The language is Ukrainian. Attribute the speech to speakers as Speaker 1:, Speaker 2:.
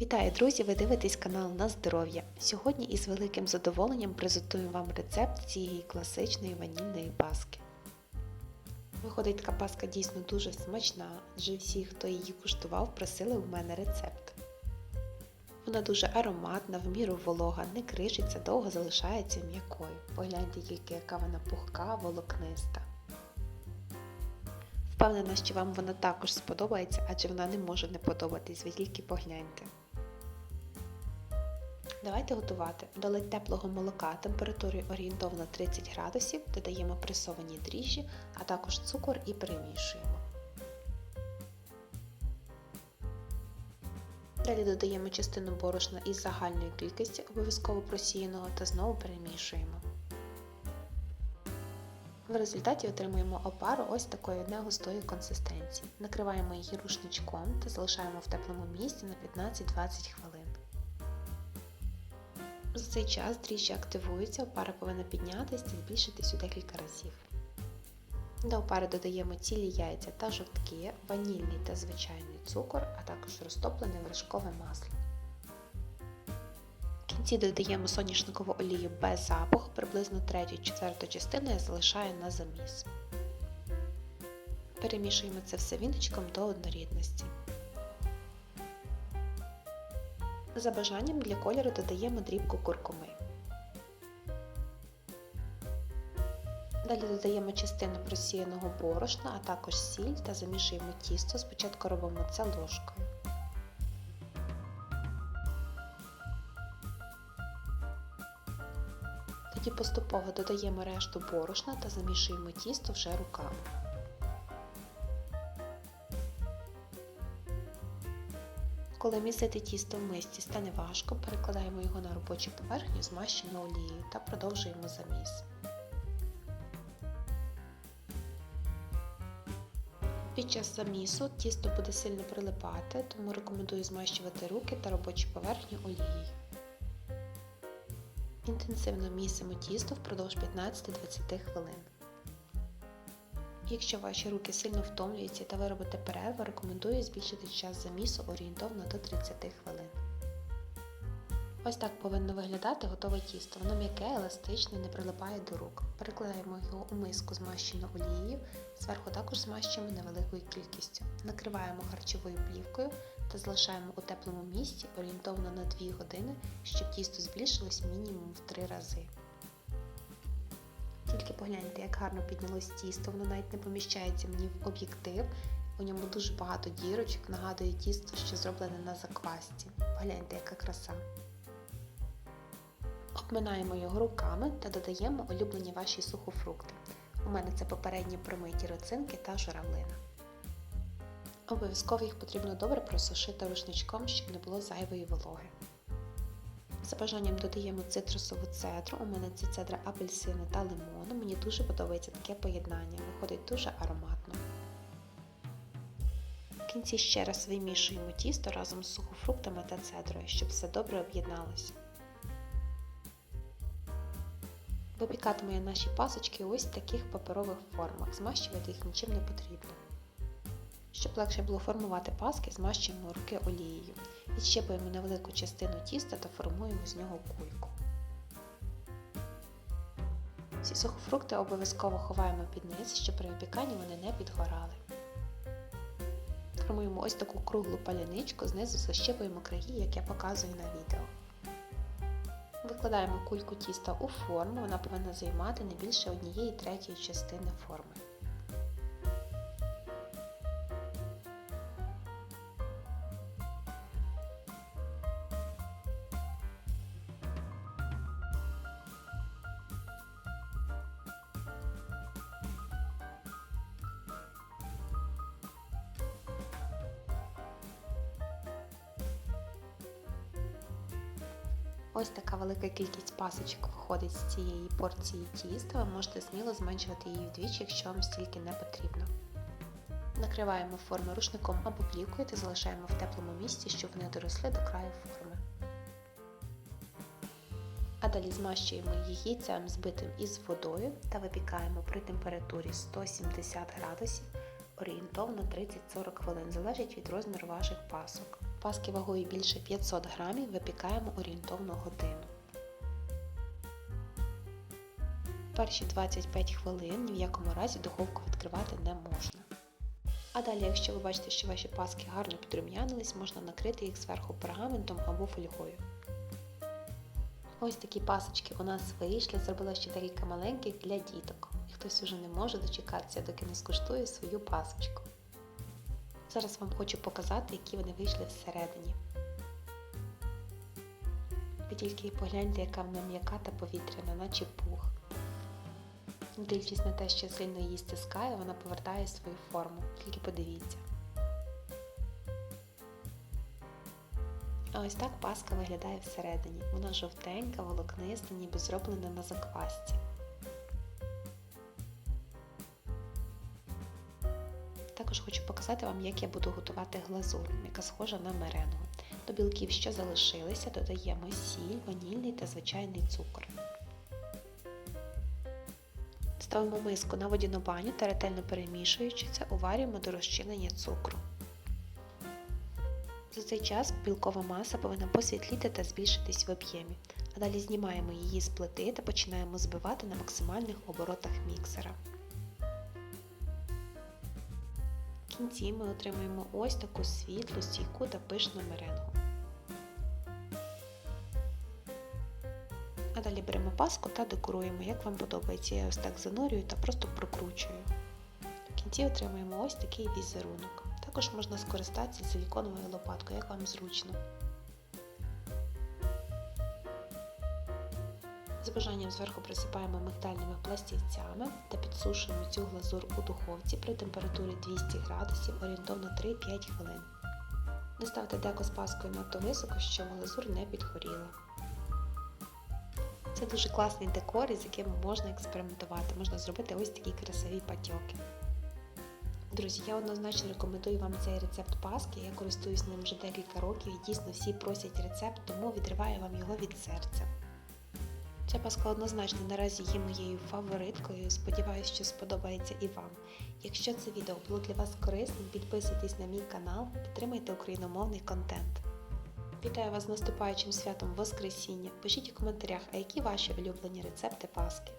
Speaker 1: Вітаю, друзі! Ви дивитесь канал на здоров'я. Сьогодні із великим задоволенням презентую вам рецепт цієї класичної ванільної паски. Виходить, така паска дійсно дуже смачна, адже всі, хто її куштував, просили у мене рецепт. Вона дуже ароматна, в міру волога, не кришиться, довго залишається м'якою. Погляньте тільки, яка вона пухка, волокниста. Впевнена, що вам вона також сподобається, адже вона не може не подобатись, ви тільки погляньте. Давайте готувати. До ледь теплого молока температурою орієнтовно 30 градусів, додаємо пресовані дріжджі, а також цукор і перемішуємо. Далі додаємо частину борошна із загальної кількості обов'язково просіяного та знову перемішуємо. В результаті отримуємо опару ось такої негустої консистенції. Накриваємо її рушничком та залишаємо в теплому місці на 15-20 хвилин. За цей час дріжджі активуються, опара повинна піднятися та збільшитись у декілька разів. До опари додаємо цілі яйця та жовтки, ванільний та звичайний цукор, а також розтоплене вершкове масло. В кінці додаємо соняшникову олію без запаху, приблизно 3-4 частину я залишаю на заміс. Перемішуємо це все віночком до однорідності. За бажанням для кольору додаємо дрібку куркуми. Далі додаємо частину просіяного борошна, а також сіль та замішуємо тісто. Спочатку робимо це ложкою. Тоді поступово додаємо решту борошна та замішуємо тісто вже руками. Коли місити тісто в мисці стане важко, перекладаємо його на робочу поверхню, змащену олією та продовжуємо заміс. Під час замісу тісто буде сильно прилипати, тому рекомендую змащувати руки та робочу поверхню олією. Інтенсивно місимо тісто впродовж 15-20 хвилин. Якщо ваші руки сильно втомлюються та ви робите перерву, рекомендую збільшити час замісу орієнтовно до 30 хвилин. Ось так повинно виглядати готове тісто. Воно м'яке, еластичне, не прилипає до рук. Перекладаємо його у миску змащену олією, зверху також змащуємо невеликою кількістю. Накриваємо харчовою плівкою та залишаємо у теплому місці орієнтовно на 2 години, щоб тісто збільшилось мінімум в 3 рази. Тільки погляньте, як гарно піднялось тісто, воно навіть не поміщається мені в об'єктив. У ньому дуже багато дірочок, нагадує тісто, що зроблене на заквасці. Погляньте, яка краса. Обминаємо його руками та додаємо улюблені ваші сухофрукти. У мене це попередні промиті роцинки та журавлина. Обов'язково їх потрібно добре просушити рушничком, щоб не було зайвої вологи. За бажанням додаємо цитрусову цедру. У мене це цедра апельсину та лимону. Мені дуже подобається таке поєднання, виходить дуже ароматно. В кінці ще раз вимішуємо тісто разом з сухофруктами та цедрою, щоб все добре об'єдналося. Випікатиму я наші пасочки ось в таких паперових формах, змащувати їх нічим не потрібно. Щоб легше було формувати паски, змащуємо руки олією. Відщепуємо невелику частину тіста та формуємо з нього кульку. Всі сухофрукти обов'язково ховаємо під низ, щоб при випіканні вони не підгорали. Формуємо ось таку круглу паляничку, знизу защепуємо краї, як я показую на відео. Викладаємо кульку тіста у форму, вона повинна займати не більше однієї третьої частини форми. Ось така велика кількість пасочок виходить з цієї порції тіста. Ви можете сміло зменшувати її вдвічі, якщо вам стільки не потрібно. Накриваємо форми рушником або плівкою та залишаємо в теплому місці, щоб вони доросли до краю форми. А далі змащуємо їх яйцем збитим із водою та випікаємо при температурі 170 градусів орієнтовно 30-40 хвилин, залежить від розміру ваших пасок. Паски вагою більше 500 грамів випікаємо орієнтовно годину. Перші 25 хвилин ні в якому разі духовку відкривати не можна. А далі, якщо ви бачите, що ваші паски гарно підрум'янились, можна накрити їх зверху пергаментом або фольгою. Ось такі пасочки у нас вийшли, зробила ще декілька маленьких для діток. І хтось уже не може дочекатися, доки не скуштує свою пасочку. Зараз вам хочу показати, які вони вийшли всередині. Ви тільки погляньте, яка вона м'яка та повітряна, наче пух. Дивлячись на те, що сильно її стискає, вона повертає свою форму. Тільки подивіться. А ось так паска виглядає всередині. Вона жовтенька, волокниста, ніби зроблена на заквасці. Також хочу показати вам, як я буду готувати глазур, яка схожа на меренгу. До білків, що залишилися, додаємо сіль, ванільний та звичайний цукор. Ставимо миску на водяну баню та ретельно перемішуючи це, уварюємо до розчинення цукру. За цей час білкова маса повинна посвітліти та збільшитись в об'ємі, а далі знімаємо її з плити та починаємо збивати на максимальних оборотах міксера. В кінці ми отримаємо ось таку світлу, стійку та пишну меренгу. А далі беремо паску та декоруємо, як вам подобається. Я ось так занурюю та просто прокручую. В кінці отримаємо ось такий візерунок. Також можна скористатися силіконовою лопаткою, як вам зручно. З бажанням зверху присипаємо мигдальними пластівцями та підсушуємо цю глазур у духовці при температурі 200 градусів орієнтовно 3-5 хвилин. Не ставте деко з паскою надто високо, щоб глазур не підгоріла. Це дуже класний декор, із яким можна експериментувати. Можна зробити ось такі красиві патьоки. Друзі, я однозначно рекомендую вам цей рецепт паски. Я користуюсь ним вже декілька років і дійсно всі просять рецепт, тому відриваю вам його від серця. Ця паска однозначно наразі є моєю фавориткою. Сподіваюсь, що сподобається і вам. Якщо це відео було для вас корисним, підписуйтесь на мій канал, підтримайте україномовний контент. Вітаю вас з наступаючим святом Воскресіння. Пишіть у коментарях, а які ваші улюблені рецепти Паски.